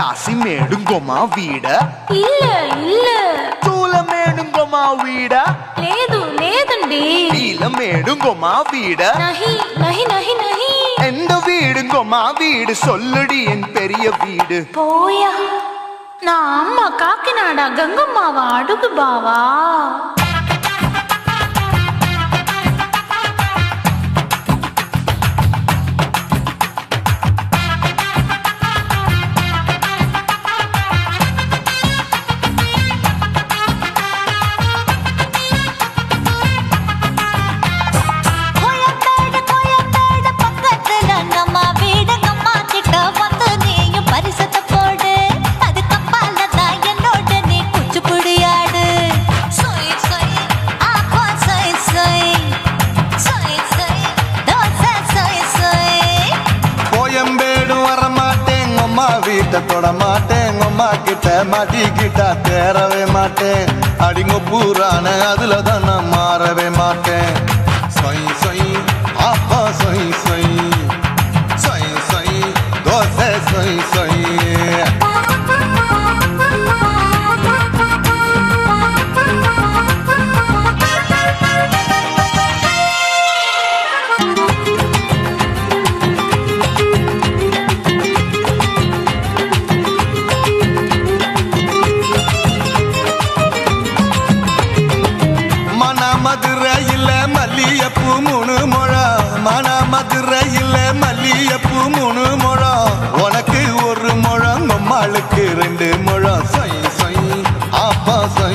காசி மேடுங்கோமா வீட இல்ல இல்ல చూల మేడుంగోమా వీడ లేదు లేదండి నీల మేడుంగోమా వీడ నహి నహి నహి నహి ఎండ వీడుంగోమా వీడు సొల్లుడి ఎన్ పెరియ వీడు పోయా నా అమ్మ కాకినాడ గంగమ్మావ అడుగు బావా கிட்ட தொட மாட்டேன். உம்மா கிட்ட மாட்டிக்கிட்டா தேரவே மாட்டேன். அடிங்க பூரான அதுல தான் நான் மாறவே மாட்டேன். زي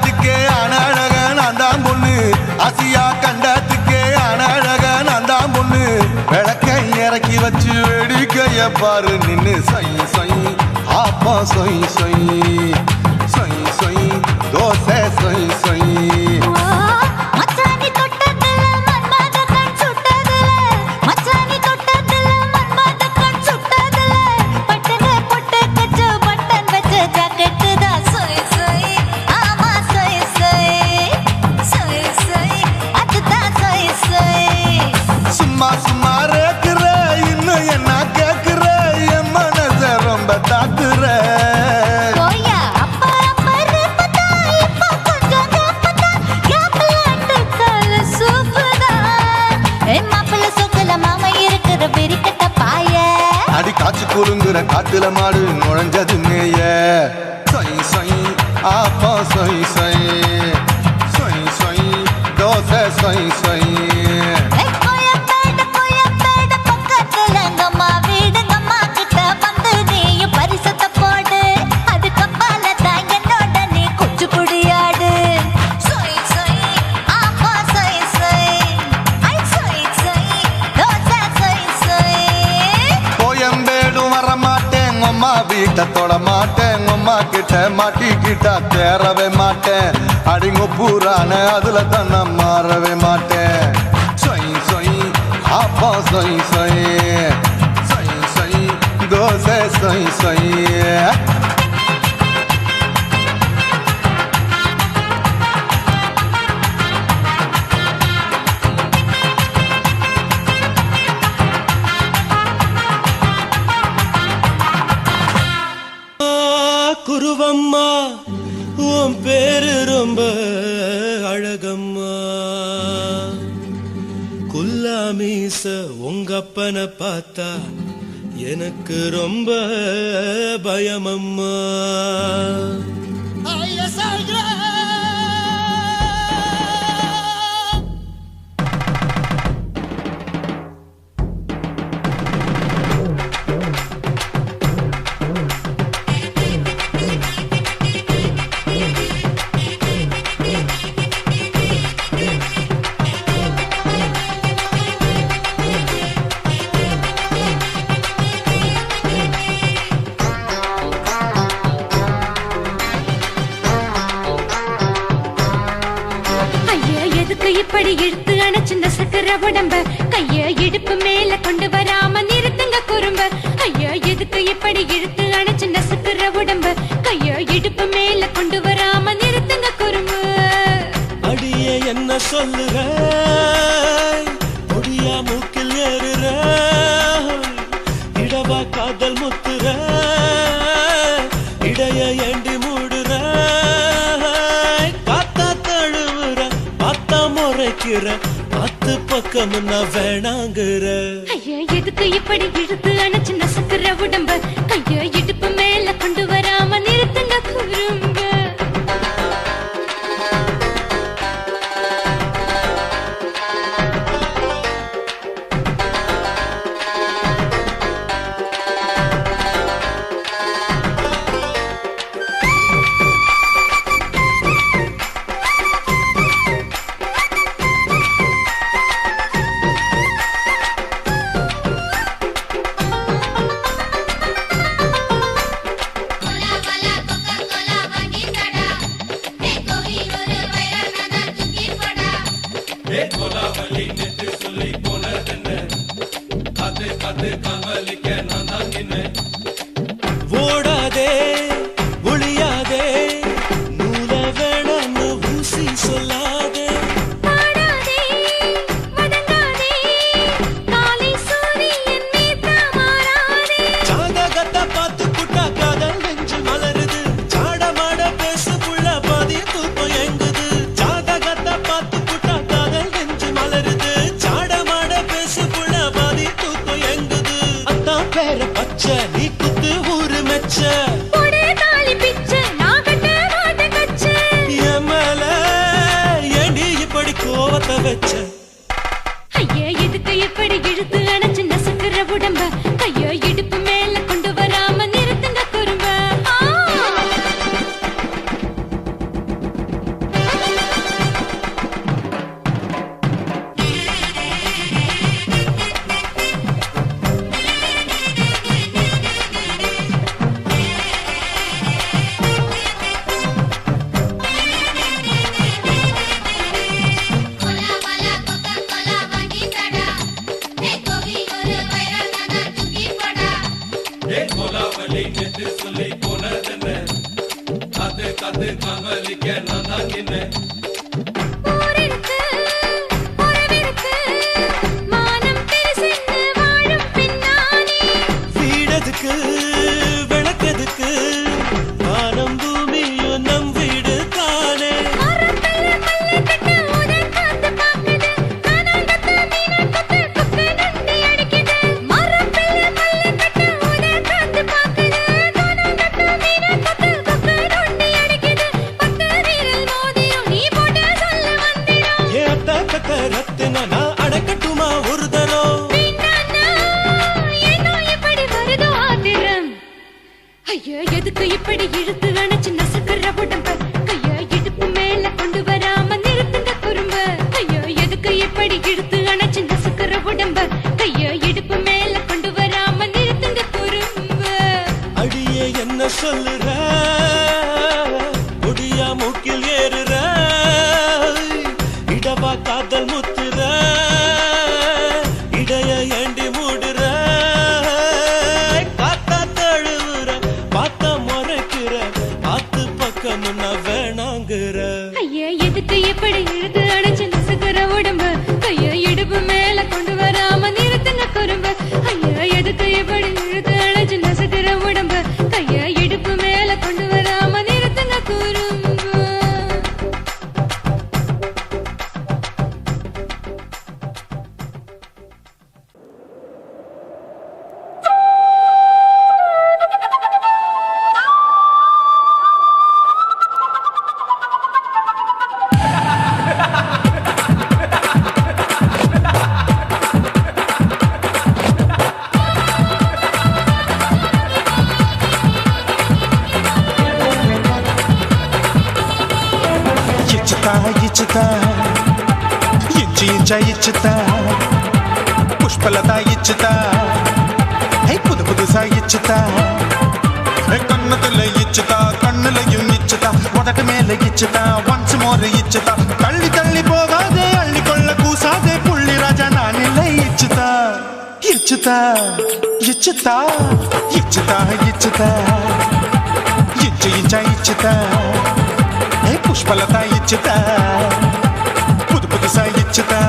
அசியா கண்டத்துக்கே அனழக நான் தான் பொண்ணு. விளக்கை இறக்கி வச்சு வேடிக்கைய பாரு நின்னு சொய் சொய். ஆப்பா சொய் சொய். சொய் சொய். தோசை சொய் சொய். அடிச்சு குறுங்குற காத்துல மாடு நுழைஞ்சது மேய. சொய் சொய் ஆப்பா சொய் சொய் சொய் சொய் தோசை சொய் சொய் மாட்டிக்கிட்ட தொட மாட்டேன். உம்மா கிட்ட மாட்டிக்கிட்டா தேரவே மாட்டேன். அடிங்க பூரான அதுல தான் நான் மாறவே மாட்டேன். சொய் சொய் அப்பா சொய் சொய். சொய் சொய் தோசை சொய் சொய். அப்பனை பார்த்தா எனக்கு ரொம்ப பயமம்மா. இப்படி இழுத்து அணைச்சு நசுக்கிற உடம்ப. கைய இடுப்பு மேல கொண்டு வராம நிறுத்துங்க குறும்ப. ஐயோ எதுக்கு இப்படி இழுத்து அணைச்சு நசுக்கிற உடம்ப. கைய இடுப்பு மேல கொண்டு வராம நிறுத்துங்க குறும்பு. அடியே என்ன சொல்லுற? முடியா மூக்கில் ஏறுற? இடவா காதல் முத்துற? இடைய ஏண்டி முறைக்கிற பத்து பக்கம் நான் வேணாங்கிற. ஐயா எதுக்கு இப்படி இழுத்து அணைச்சு நசுக்கிற உடம்ப? கைய இடுப்பு ஓடாதே கொலாவலை என்று சொல்லி போனதென்ன. அது கது கமலிக்க நான் தான் என்ன இதுக்கு எப்படி இழுத்து அடைஞ்சு கண்ணத்துல இச்சுதா கண்ணுலையும் இச்சுதா உடக்கு மேல இச்சுதா ஒன்ஸ் மோர் இச்சுதா தள்ளி தள்ளி போகாதே அள்ளி கொள்ள கூசாதே புள்ளி ராஜா நான் இல்லை இச்சுதா இச்சுதா இச்சுதா இச்சுதா இச்சுதா இச்சு இச்சா இச்சுதா ஏ புஷ்பலதா இச்சுதா புது புதுசா இச்சுதா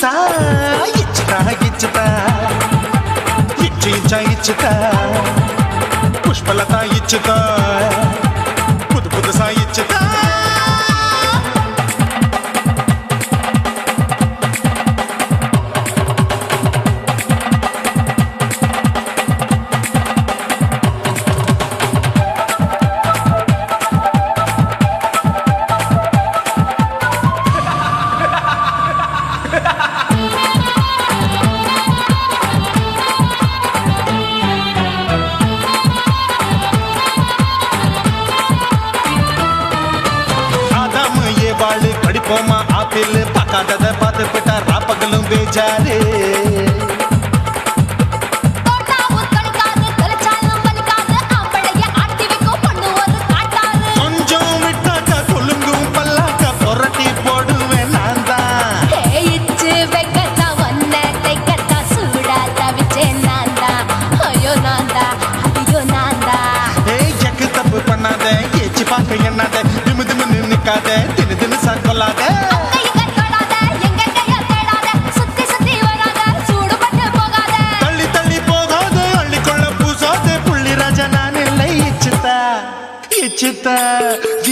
இச்சா இச்சுதா இச்சுதா இச்சு இச்சா இச்சுதா புஷ்பலதா இச்சுதா பில்லு பார்க்காததை பார்த்து விட்டா ராப்பகலும் பேஜாரு. பண்ணாத ஏச்சு பார்க்க எண்ணாத திமு திமு நின்னுக்காத தினு தினு சாக்கொள்ளாத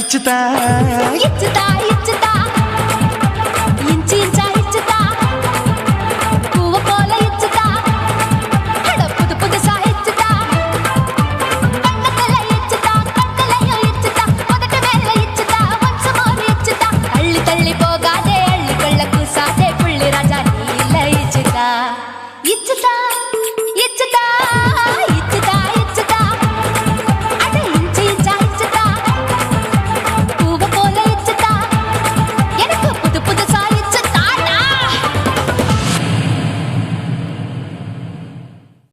читай. Я читай.